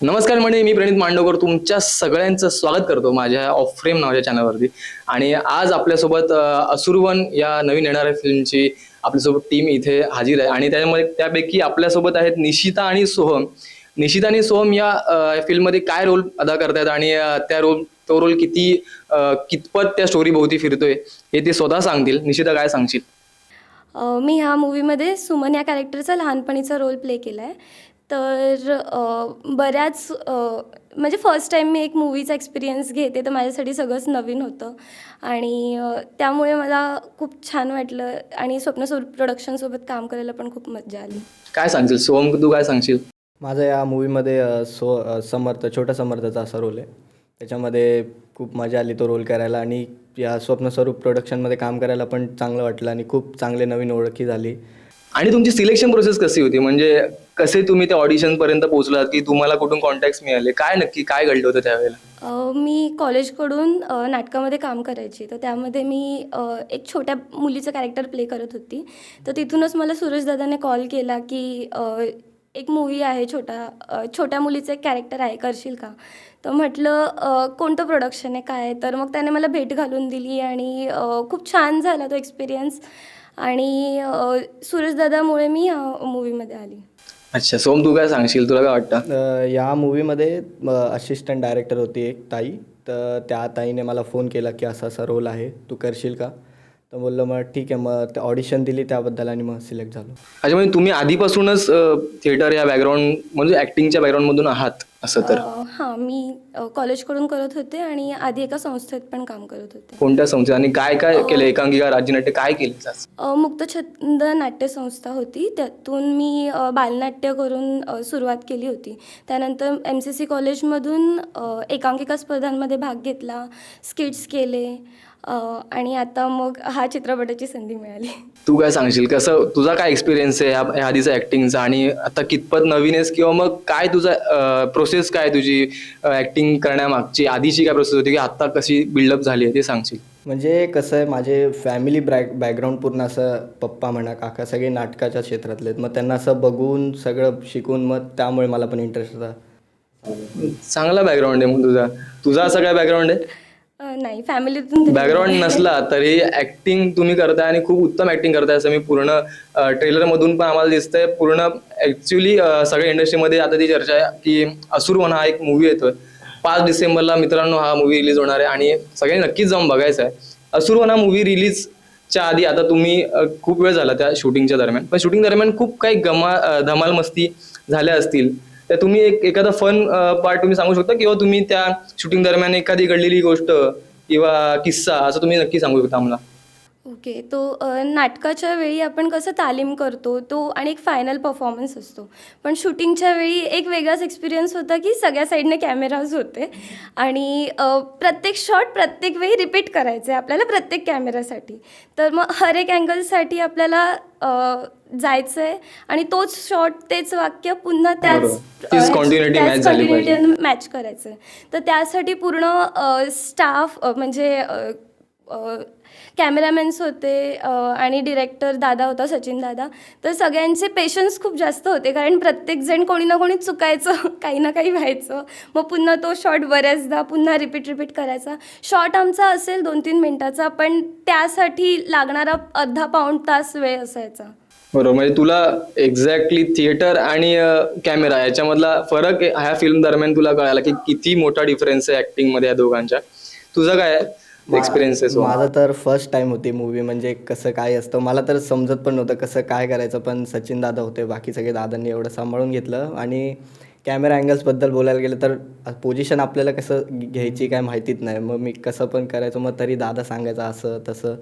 नमस्कार म्हणजे मी प्रणित मांडवकर. तुमच्या सगळ्यांचं स्वागत करतो माझ्या ऑफ फ्रेम नावाच्या चॅनलवरती आणि आज आपल्यासोबत असुरवन या नवीन येणाऱ्या फिल्मची आपल्यासोबत टीम इथे हजर आहे. आणि त्याच्यामध्ये त्यापैकी आपल्यासोबत आहेत निशिता आणि सोहम. निशिता आणि सोहम या फिल्ममध्ये काय रोल अदा करतायत? आणि त्या रोल तो रोल किती कितपत त्या स्टोरी भोवती फिरतोय? हे ते स्वतः सांगतील. निशिता काय सांगशील? मी ह्या मूवीमध्ये सुमन या कॅरेक्टरचा लहानपणीचा रोल प्ले केला आहे तर बऱ्याच म्हणजे फर्स्ट टाईम मी एक मूवीचा एक्सपिरियन्स घेते तर माझ्यासाठी सगळंच नवीन होतं. आणि त्यामुळे मला खूप छान वाटलं आणि स्वप्नस्वरूप प्रोडक्शनसोबत काम करायला पण खूप मजा आली. काय सांगशील? सोहम तू काय सांगशील? माझा या मूवीमध्ये सो समर्थ छोटा समर्थाचा असा रोल आहे. त्याच्यामध्ये खूप मजा आली तो रोल करायला आणि या स्वप्नस्वरूप प्रोडक्शनमध्ये काम करायला पण चांगलं वाटलं आणि खूप चांगले नवीन ओळखी झाली. आणि तुमची सिलेक्शन प्रोसेस कशी होती? म्हणजे कसे तुम्ही त्या ऑडिशन पर्यंत पोहोचलात की तुम्हाला कुठून कॉन्टॅक्ट मिळाले? काय नक्की काय घडलं होतं त्यावेळेला? अ, मी कॉलेजकडून अ, नाटकामध्ये काम करायची. तर त्यामध्ये मी अ, एक छोट्या मुलीचं कॅरेक्टर प्ले करत होती. तर तिथूनच मला सुरेशदादाने कॉल केला की अ, एक मूवी आहे छोटा छोट्या मुलीचं एक कॅरेक्टर आहे करशील का? तर म्हटलं कोणतं प्रोडक्शन आहे काय आहे? तर मग त्याने मला भेट घालून दिली आणि खूप छान झाला तो एक्सपिरियन्स आणि अ, सुरेशदादामुळे मी ह्या मूवीमध्ये आली. अच्छा सोम तू काय सांगशील? तुला काय वाटतं? या मूवीमध्ये असिस्टंट डायरेक्टर होती एक ताई. तर त्या ताईने मला फोन केला की असा असा रोल आहे. तू करशील का? तर बोललं मग ठीक आहे मग ते ऑडिशन दिली त्याबद्दल आणि मग सिलेक्ट झालो. अच्छा म्हणजे तुम्ही आधीपासूनच थिएटर या बॅकग्राऊंड म्हणजे ऍक्टिंगच्या बॅकग्राऊंडमधून आहात असं तर? हां मी अ, कॉलेजकडून करत होते आणि आधी एका संस्थेत पण काम करत होते. कोणत्या संस्थेत? आणि काय काय केलं? एकांकिका राज्यनाट्य काय केलं मुक्तछंद नाट्य संस्था होती. त्यातून मी बालनाट्य करून सुरुवात केली होती. त्यानंतर एम सी सी कॉलेजमधून एकांकिका स्पर्धांमध्ये भाग घेतला स्किट्स केले आणि आता मग हा चित्रपटाची संधी मिळाली. तू काय सांगशील? कसं तुझा काय एक्सपिरियन्स आहे ह्या- आधीचा ऍक्टिंगचा आणि आता कितपत नवीन आहेस किंवा मग काय तुझा प्रोसेस काय तुझी ऍक्टिंग करण्यामागची? आधीची काय प्रोसेस होती की आता कशी बिल्डअप झाली आहे ते सांगशील? म्हणजे कसं आहे माझे फॅमिली बॅक बॅकग्राऊंड पूर्ण असं पप्पा म्हणा काका सगळे नाटकाच्या क्षेत्रातले आहेत. मग त्यांना असं बघून सगळं शिकून मग त्यामुळे मला पण इंटरेस्ट होता. चांगला बॅकग्राऊंड आहे मग तुझा. तुझा असा काय बॅकग्राऊंड आहे? नाही फॅमिलीतून बॅकग्राऊंड नसला तरी ऍक्टिंग तुम्ही करताय आणि खूप उत्तम ऍक्टिंग करताय असं मी पूर्ण ट्रेलर मधून पण आम्हाला दिसतंय. पूर्ण ऍक्च्युली सगळ्या इंडस्ट्रीमध्ये आता ती चर्चा आहे की असुरवन हा एक मूवी येतोय. पाच डिसेंबरला मित्रांनो हा मूवी रिलीज होणार आहे आणि सगळ्यांनी नक्कीच जाऊन बघायचा आहे असुरवन मूवी रिलीजच्या आधी आता तुम्ही खूप वेळ झाला त्या शूटिंगच्या दरम्यान. पण शूटिंग दरम्यान खूप काही गमा धमाल मस्ती झाल्या असतील. तर तुम्ही एक एखादा फन पार्ट तुम्ही सांगू शकता? किंवा तुम्ही त्या शूटिंग दरम्यान एखादी घडलेली गोष्ट किंवा किस्सा असं तुम्ही नक्की सांगू शकता आम्हाला? ओके तो अ, नाटकाच्या वेळी आपण कसं तालीम करतो तो आणि एक फायनल परफॉर्मन्स असतो पण शूटिंगच्या वेळी एक वेगळाच एक्सपिरियन्स होता की सगळ्या साईडने कॅमेराज होते आणि अ, प्रत्येक शॉट प्रत्येक वेळी रिपीट करायचे आपल्याला प्रत्येक कॅमेरासाठी तर मग हर एक अँगलसाठी आपल्याला जायचं आहे आणि तोच शॉट तेच वाक्य पुन्हा त्याच बरोबर. तीच continuity match झाली पाहिजे. मॅच करायचं आहे तर त्यासाठी पूर्ण स्टाफ म्हणजे कॅमेरामॅन्स होते आणि डिरेक्टर दादा होता सचिन दादा. तर सगळ्यांचे पेशन्स खूप जास्त होते कारण प्रत्येकजण कोणी ना कोणी चुकायचं काही ना काही व्हायचं. मग पुन्हा तो शॉट बऱ्याचदा पुन्हा रिपीट रिपीट करायचा. शॉट आमचा असेल दोन तीन मिनटाचा पण त्यासाठी लागणारा अर्धा पाऊण तास वेळ असायचा. बरोबर म्हणजे तुला एक्झॅक्टली थिएटर आणि कॅमेरा याच्यामधला फरक आहे ह्या फिल्म दरम्यान तुला कळाला की किती मोठा डिफरन्स आहे ऍक्टिंगमध्ये या दोघांच्या तुझं काय एक्सपिरियन्स आहे सोहम? माझं तर फर्स्ट टाइम होती मूवी म्हणजे कसं काय असतं मला तर समजत पण नव्हतं कसं काय करायचं पण सचिन दादा होते बाकी सगळे दादांनी एवढं सांभाळून घेतलं. आणि कॅमेरा अँगल्सबद्दल बोलायला गेलं तर पोझिशन आपल्याला कसं घ्यायची काय माहितीच नाही. मग मी कसं पण करायचं मग तरी दादा सांगायचं असं तसं.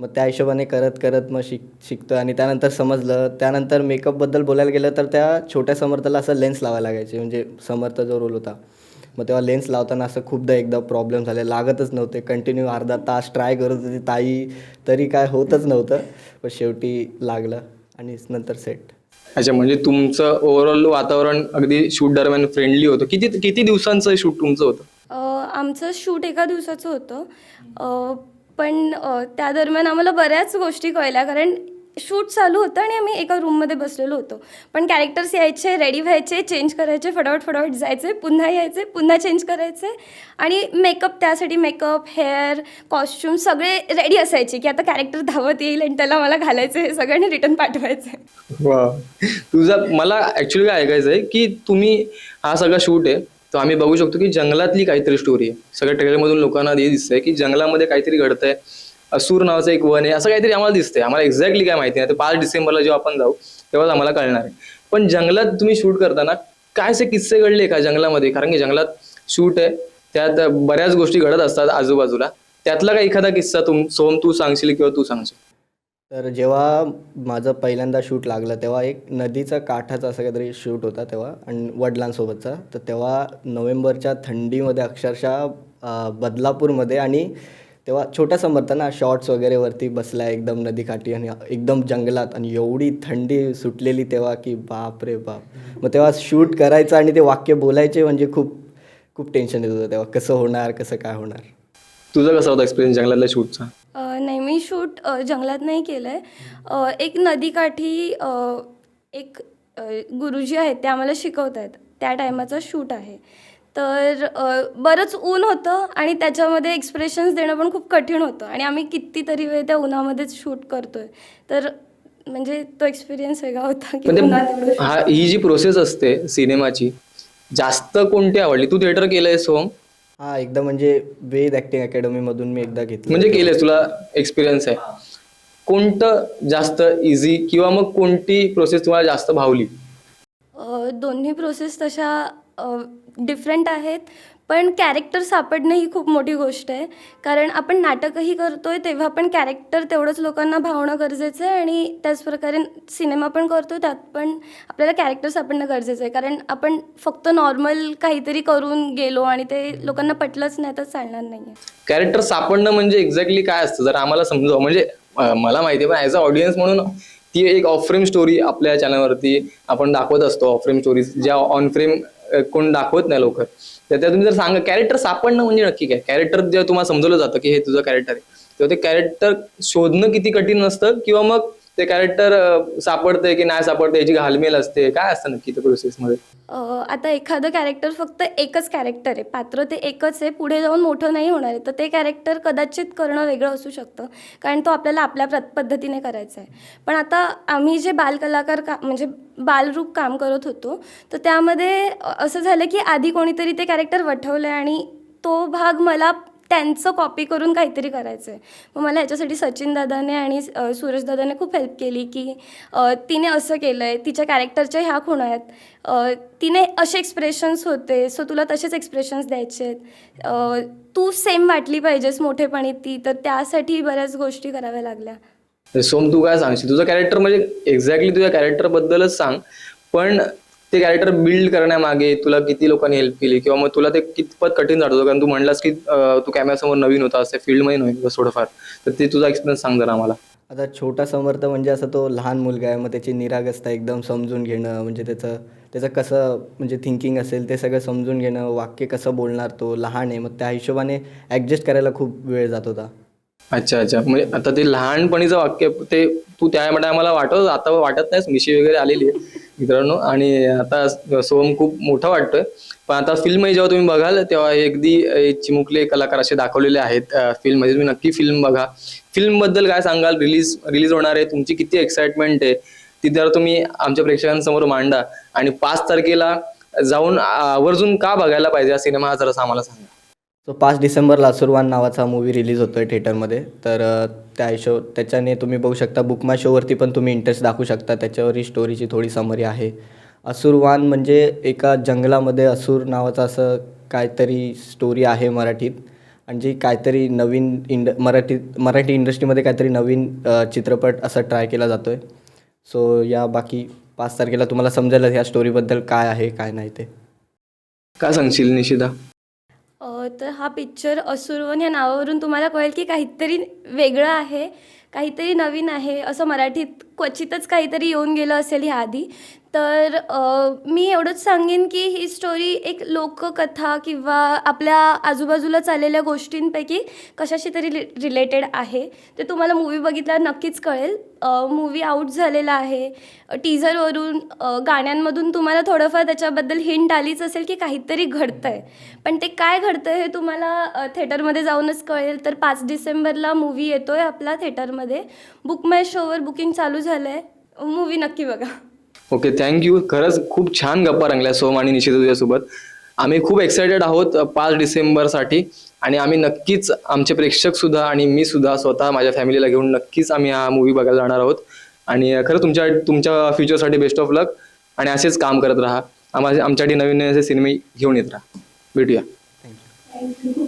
मग त्या हिशोबाने करत करत मग शिक शिकतो आणि त्यानंतर समजलं त्यानंतर मेकअपबद्दल बोलायला गेलं तर त्या छोट्या समर्थाला असं लेन्स लावायला लागायचे. म्हणजे समर्थ जो रोल होता मग तेव्हा लेन्स लावताना असं खूपदा एकदा प्रॉब्लेम झाले. लागतच नव्हते. कंटिन्यू अर्धा तास ट्राय करत होती ताई. तरी काय होतच नव्हतं. पण शेवटी लागलं आणि नंतर सेट अच्छा म्हणजे तुमचं ओव्हरऑल वातावरण अगदी शूट दरम्यान फ्रेंडली होतं. किती किती दिवसांचं शूट तुमचं होतं? अ, आमचं शूट एका दिवसाचं होतं. अ, पण त्या दरम्यान आम्हाला बऱ्याच गोष्टी कळल्या. कारण शूट चालू होतं आणि आम्ही एका रूममध्ये बसलेलो होतो. पण कॅरेक्टर्स यायचे रेडी व्हायचे चेंज करायचे फटाफट फटाफट जायचे पुन्हा यायचे पुन्हा चेंज करायचे. आणि मेकअप त्यासाठी मेकअप हेअर कॉस्ट्युम सगळे रेडी असायचे की आता कॅरेक्टर धावत येईल आणि त्याला मला घालायचं हे सगळ्यांनी रिटर्न पाठवायचं तुझा मला ऍक्च्युली काय ऐकायचं आहे की तुम्ही हा सगळा शूट आहे तर आम्ही बघू शकतो की जंगलातली काहीतरी स्टोरी आहे. सगळ्या ट्रेलरमधून लोकांना हे दिसतंय की जंगलामध्ये काहीतरी घडतंय. असूर नावाचं एक वन आहे. असं काहीतरी आम्हाला दिसतंय. आम्हाला एक्झॅक्टली काय माहिती नाही. तर पाच डिसेंबरला जेव्हा आपण जाऊ तेव्हाच आम्हाला कळणार आहे. पण जंगलात तुम्ही शूट करताना काय असे किस्से घडले का जंगलामध्ये? कारण की जंगलात शूट आहे. त्यात बऱ्याच गोष्टी घडत असतात आजूबाजूला. त्यातला काही एखादा किस्सा तुम सोम तू सांगशील किंवा तू सांगशील? तर जेव्हा माझं पहिल्यांदा शूट लागलं तेव्हा एक नदीचा काठाचा असं काहीतरी शूट होता तेव्हा आणि वडिलांसोबतचा. तर तेव्हा नोव्हेंबरच्या थंडीमध्ये अक्षरशः बदलापूरमध्ये आणि तेव्हा छोटा समर्थ ना शॉर्ट्स वगैरे वरती बसला एकदम नदीकाठी आणि एकदम जंगलात आणि एवढी थंडी सुटलेली तेव्हा की बाप रे बाप. मग तेव्हा शूट करायचं आणि ते वाक्य बोलायचे म्हणजे खूप खूप टेन्शन येत होतं तेव्हा. कसं होणार कसं काय होणार? तुझा कसा होता एक्सपिरियन्स जंगलातल्या शूटचा नाही मी शूट जंगलात नाही केलं आहे एक नदीकाठी एक गुरुजी आहेत ते आम्हाला शिकवत आहेत त्या टायमाचा शूट आहे. तर बरंच ऊन होतं आणि त्याच्यामध्ये एक्सप्रेशन्स देणं पण खूप कठीण होतं आणि आम्ही कितीतरी वेळ त्या उन्हामध्येच शूट करतोय. तर म्हणजे तो एक्सपिरियन्स वेगळा होता की पण उन्हात एवढं ते हा ही जी प्रोसेस असते सिनेमाची जास्त कोणती आवडली? तू थिएटर केलंय सोम हां एकदम म्हणजे वेद ॲक्टिंग अकॅडमीमधून मी एकदा घेतलं. म्हणजे केलंयस तुला एक्सपिरियन्स आहे. कोणतं जास्त इझी किंवा मग कोणती प्रोसेस तुम्हाला जास्त भावली? अ, दोन्ही प्रोसेस तशा डिफरंट आहेत. पण कॅरेक्टर सापडणं ही खूप मोठी गोष्ट आहे. कारण आपण नाटकही करतो आहे तेव्हा पण कॅरेक्टर तेवढंच लोकांना भावणं गरजेचं आहे आणि त्याचप्रकारे सिनेमा पण करतोय त्यात पण आपल्याला कॅरेक्टर सापडणं गरजेचं आहे. कारण आपण फक्त नॉर्मल काहीतरी करून गेलो आणि ते लोकांना पटलंच नाही तर चालणार नाही आहे कॅरेक्टर सापडणं म्हणजे एक्झॅक्टली काय असतं? जर आम्हाला समजावं म्हणजे मला माहिती आहे पण ॲज अ ऑडियन्स म्हणून ती एक ऑफ फ्रेम स्टोरी आपल्या चॅनलवरती आपण दाखवत असतो. ऑफ फ्रेम स्टोरीज ज्या ऑन फ्रेम कोण दाखवत नाही लवकर. तर त्या तुम्ही जर सांगा कॅरेक्टर सापडणं म्हणजे नक्की काय? कॅरेक्टर जेव्हा तुम्हाला समजवलं जातं की हे तुझं कॅरेक्टर आहे तेव्हा ते कॅरेक्टर शोधणं किती कठीण नसतं किंवा मग ते कॅरेक्टर सापडते की नाही सापडते याची घालमेल असते. काय असतं नक्की त्या प्रोसेसमध्ये आता एखादं कॅरेक्टर फक्त एकच कॅरेक्टर आहे. पात्र ते एकच आहे. पुढे जाऊन मोठं नाही होणार आहे. तर ते कॅरेक्टर कदाचित करणं वेगळं असू शकतं. कारण तो आपल्याला आपल्या पद्धतीने करायचा आहे. पण आता आम्ही जे बालकलाकार का म्हणजे बालरूप काम करत होतो तर त्यामध्ये असं झालं की आधी कोणीतरी ते कॅरेक्टर वठवलं आहे आणि तो भाग मला त्यांचं कॉपी करून काहीतरी करायचं आहे मग मला ह्याच्यासाठी सचिन दादाने आणि सूरजदादाने सूरज दादाने खूप हेल्प केली की तिने असं केलं आहे तिच्या कॅरेक्टरच्या ह्या खुणा आहेत. तिने असे एक्सप्रेशन्स होते सो तुला तसेच एक्सप्रेशन्स द्यायचे आहेत. तू सेम वाटली पाहिजेस मोठेपणी ती तर त्यासाठी बऱ्याच गोष्टी कराव्या लागल्या. सोम तू काय सांगशील? तुझं कॅरेक्टर म्हणजे एक्झॅक्टली तुझ्या कॅरेक्टरबद्दलच सांग पण ते कॅरेक्टर बिल्ड करण्यामागे तुला किती लोकांनी हेल्प केली? किंवा मग तुला ते कितपत कठीण जात होतं? कारण तू म्हणलास की तू कॅमेरासमोर नवीन होता त्या फील्डमध्ये नवीन होता थोडंफार. तर ते तुझा एक्सपिरियन्स सांग जरा आम्हाला. आता छोटा समर्थ म्हणजे असं तो लहान मुलगा आहे मग त्याची निरागसता एकदम समजून घेणं म्हणजे त्याचं त्याचं कसं म्हणजे थिंकिंग असेल ते सगळं समजून घेणं वाक्य कसं बोलणार तो लहान आहे मग त्या हिशोबाने ॲडजस्ट करायला खूप वेळ जात होता. अच्छा अच्छा. म्हणजे आता ते लहानपणीचं वाक्य ते तू त्या आम्हाला वाटत आता वाटत नाहीस मिशी वगैरे आलेली आहे. मित्रांनो. आणि आता सोहम खूप मोठा वाटतोय. पण आता फिल्मही जेव्हा तुम्ही बघाल तेव्हा अगदी चिमुकले कलाकार असे दाखवलेले आहेत फिल्म म्हणजे तुम्ही नक्की फिल्म बघा. फिल्मबद्दल काय सांगाल? रिलीज रिलीज होणार आहे. तुमची किती एक्साइटमेंट आहे? ती जर तुम्ही आमच्या प्रेक्षकांसमोर मांडा. आणि पाच तारखेला जाऊन आवर्जून का बघायला पाहिजे हा सिनेमा हा जरा आम्हाला सांगा. सो पाच डिसेंबरला असुरवान नावाचा मूवी रिलीज होतो आहे थिएटरमध्ये तर त्या हिशो त्याच्याने तुम्ही बघू शकता बुकमा शोवरती पण तुम्ही इंटरेस्ट दाखवू शकता. त्याच्यावर ही स्टोरीची थोडी समरी आहे. असुरवान म्हणजे एका जंगलामध्ये असुर नावाचं असं काहीतरी स्टोरी आहे मराठीत. आणि जी काहीतरी नवीन इंड मराठीत मराठी इंडस्ट्रीमध्ये काहीतरी नवीन चित्रपट असं ट्राय केला जातो आहे सो या बाकी पाच तारखेला तुम्हाला समजेलच ह्या स्टोरीबद्दल काय आहे काय नाही ते. काय सांगशील निशिदा? तर हा पिक्चर असुरवन या नावावरून तुम्हाला कळेल की काहीतरी वेगळं आहे काहीतरी नवीन आहे असं मराठीत क्वचितच काहीतरी येऊन गेलं असेल ह्या आधी. तर मी एवढंच सांगेन की ही स्टोरी एक लोककथा किंवा आपल्या आजूबाजूला चाललेल्या गोष्टींपैकी कशाशी तरी रि रिलेटेड आहे. ते तुम्हाला मूवी बघितल्यावर नक्कीच कळेल. मूवी आऊट झालेला आहे. टीझरवरून गाण्यांमधून तुम्हाला थोडंफार त्याच्याबद्दल हिंट आलीच असेल की काहीतरी घडतं आहे पण ते काय घडतं हे तुम्हाला थेटरमध्ये जाऊनच कळेल. तर पाच डिसेंबरला मूवी येतो आहे आपला थेटरमध्ये बुक माय शोवर बुकिंग चालू झालं आहे मूवी नक्की बघा. ओके थँक्यू खरंच खूप छान गप्पा रंगल्या सोम आणि निशित तुझ्यासोबत. आम्ही खूप एक्सायटेड आहोत पाच डिसेंबरसाठी. आणि आम्ही नक्कीच आमचे प्रेक्षक सुद्धा आणि मी सुद्धा स्वतः माझ्या फॅमिलीला घेऊन नक्कीच आम्ही हा मूवी बघायला जाणार आहोत. आणि खरं तुमच्या तुमच्या फ्युचरसाठी बेस्ट ऑफ लक आणि असेच काम करत राहा. आम्हाला आमच्यासाठी नवीन नवीन असे सिनेमे घेऊन येत राहा. भेटूया. थँक्यू